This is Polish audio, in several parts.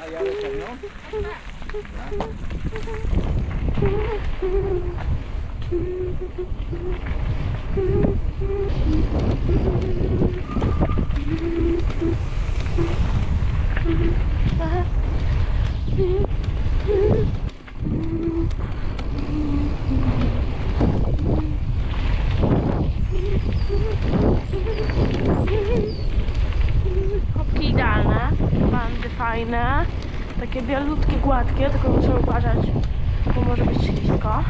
A ja lecę, no. Kopki idealne, bandy fajne, takie bielutkie, gładkie, tylko muszę uważać, bo może być ślisko.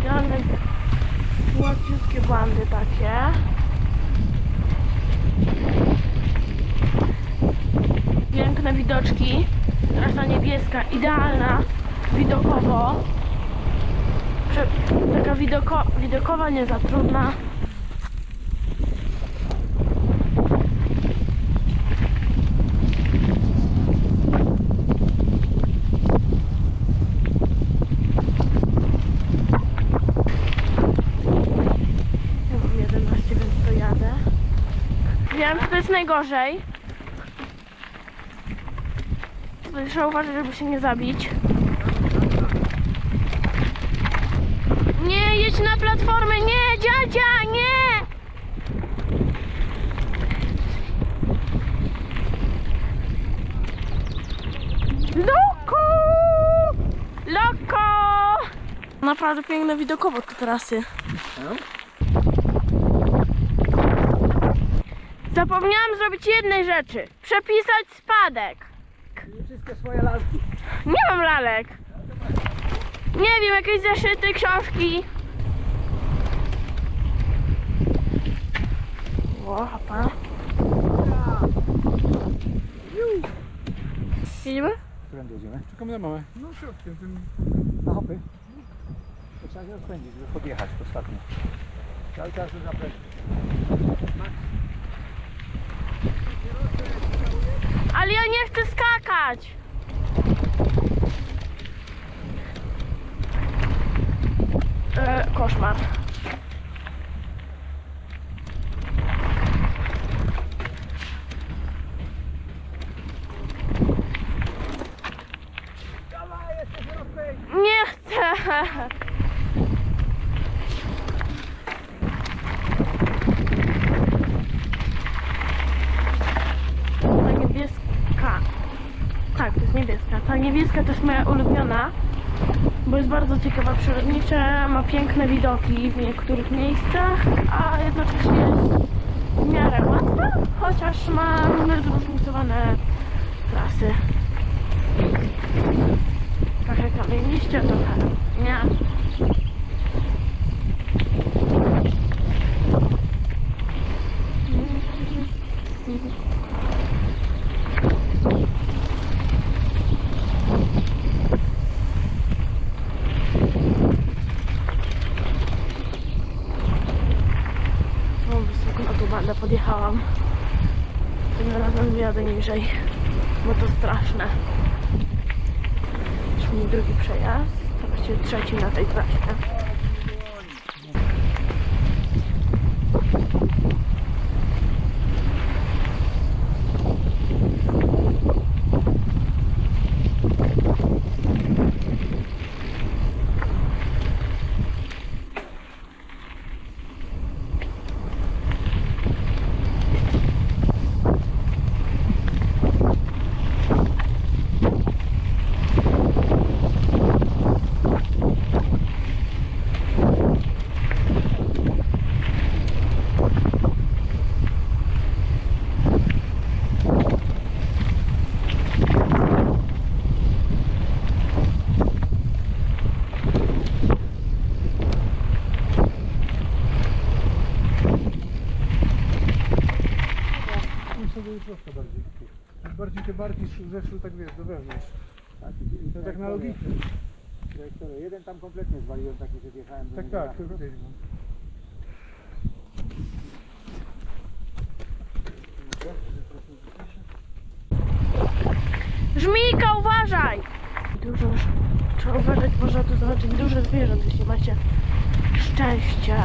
Idealne, gładziutkie bandy takie. Piękne widoczki, trasa niebieska, idealna widokowo. Taka widoko, widokowa, nie za trudna. Ja mam 11, więc to jadę. Wiem, że to jest najgorzej. Trzeba uważać, żeby się nie zabić. Nie, jedź na platformę, nie, dziadzia, nie! Loko! Loko! Naprawdę piękne widokowo te trasy. Zapomniałam zrobić jednej rzeczy. Przepisać spadek. Czyli wszystkie swoje lalki. Nie mam lalek. Nie wiem, jakieś zeszyty, książki. O, hopa. Jedziemy? Którędy jedziemy? Czekamy na mamę. No środkiem tym. Na hopy. To trzeba się rozpędzić, żeby podjechać ostatnio. Cały czas już Ale ja nie chcę skakać. E, koszmar. Nie chcę. Ta niebieska. Tak, to jest niebieska. To jest moja ulubiona, bo jest bardzo ciekawa przyrodnicza, ma piękne widoki w niektórych miejscach, a jednocześnie jest w miarę łatwa, chociaż ma różne zróżnicowane trasy. Trochę kamieniście, trochę nie. O, razem wyjadę niżej, bo to straszne. Już mi drugi przejazd, właściwie trzeci na tej trasie. Barki sz- zeszły tak wiesz, do wewnątrz. Tak, To tak na logikę. Jeden tam kompletnie zwaliłem taki, że wjechałem do Tak, niego tak, na- to widać. no. Żmijka, uważaj! Dużo już trzeba uważać, można tu zobaczyć dużo zwierząt, jeśli macie szczęście.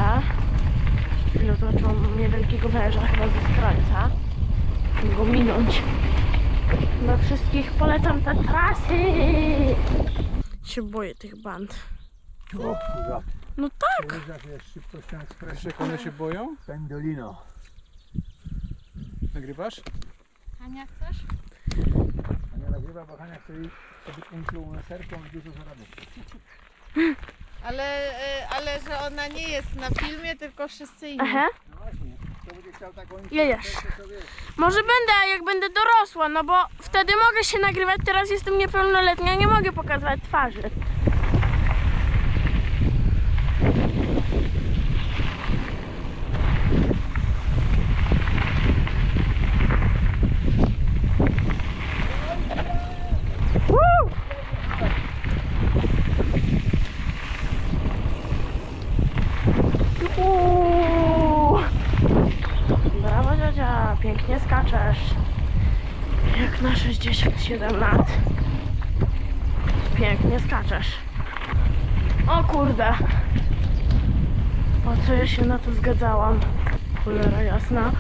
Przed chwilą zobaczyłam niewielkiego węża chyba ze skrańca. Chcę go minąć. Dla wszystkich polecam te trasy. Się boję tych band. O kurwa, No tak. łyżach jest szybkością Wiesz ekspresu. jak one się boją? Pendolino. Nagrywasz? Ania, chcesz? Ania nagrywa, bo Hania chce sobie influencerką dużo zarabiać. Ale, y, ale że ona nie jest na filmie, tylko wszyscy inni. Aha. To wiesz. Może będę, jak będę dorosła, no bo wtedy mogę się nagrywać. Teraz jestem niepełnoletnia, nie mogę pokazywać twarzy. Woo! Uuu. Brawo dziadzia, pięknie skaczesz. Jak na 67 lat. Pięknie skaczesz. O kurde. Po co ja się na to zgadzałam? Cholera jasna.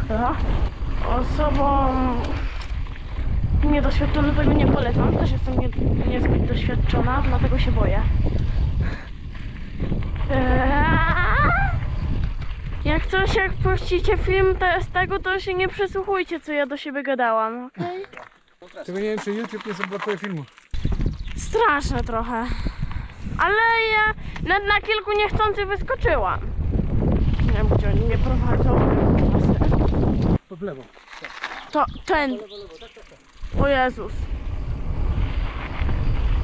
Osobom niedoświadczonym tego nie polecam. Też jestem nie, niezbyt doświadczona, dlatego się boję. Eee? Jak coś, jak puścicie film z tego, to się nie przesłuchujcie, co ja do siebie gadałam, okej? Tylko nie wiem czy YouTube nie zablokuje filmu. Straszne trochę. Ale ja na, na kilku niechcący wyskoczyłam. Nie wiem, gdzie oni mnie prowadzą. Pod lewo. To ten. O Jezus.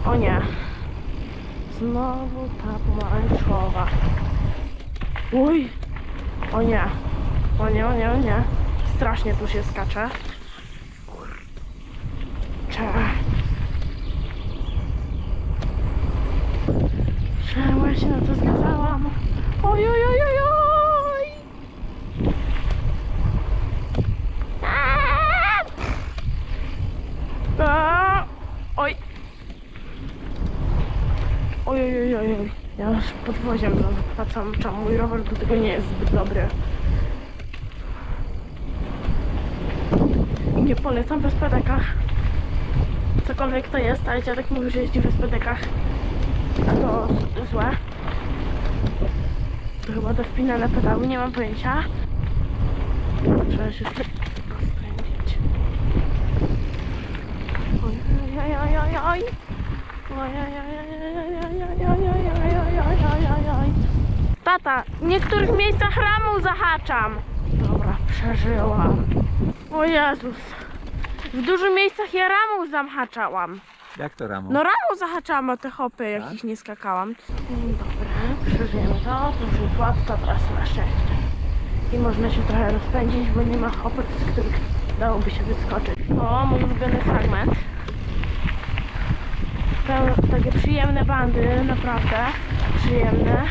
O nie. Znowu ta pomarańczowa. Uj. O nie. O nie, o nie, o nie. Strasznie tu się skacze. Cze. Czemu ja się na to zgadzałam? Oj, oj, oj, oj, oj. Oj. Oj, oj, oj, oj. Ja już podwoziem wracam, czemu mój rower do tego nie jest zbyt dobry. Nie polecam w pedekach. Cokolwiek to jest, ale dziadek mówi, że jeździ w pedekach. A to złe to chyba do spinania pedału, nie mam pojęcia. Trzeba się rozpędzić. Oj, oj, oj, oj, oj. Oj, oj, oj, oj, oj, oj, Tata, w niektórych miejscach ramu zahaczam. Dobra, przeżyłam. O Jezus. W dużych miejscach ja ramu zahaczałam. Jak to ramu? No ramu zahaczałam o te hopy, jakich nie skakałam. Dobra już jest łatwa trasa na szczęście. I można się trochę rozpędzić, bo nie ma hopek, z których dałoby się wyskoczyć. O, mój ulubiony fragment. Peł- takie przyjemne bandy, naprawdę przyjemne.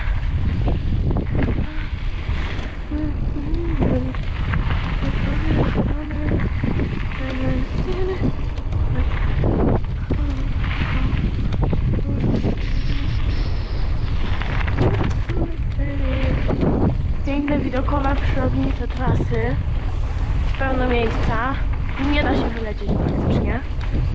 Przyrodnicze trasy. Pełno miejsca. Nie da się wylecieć praktycznie.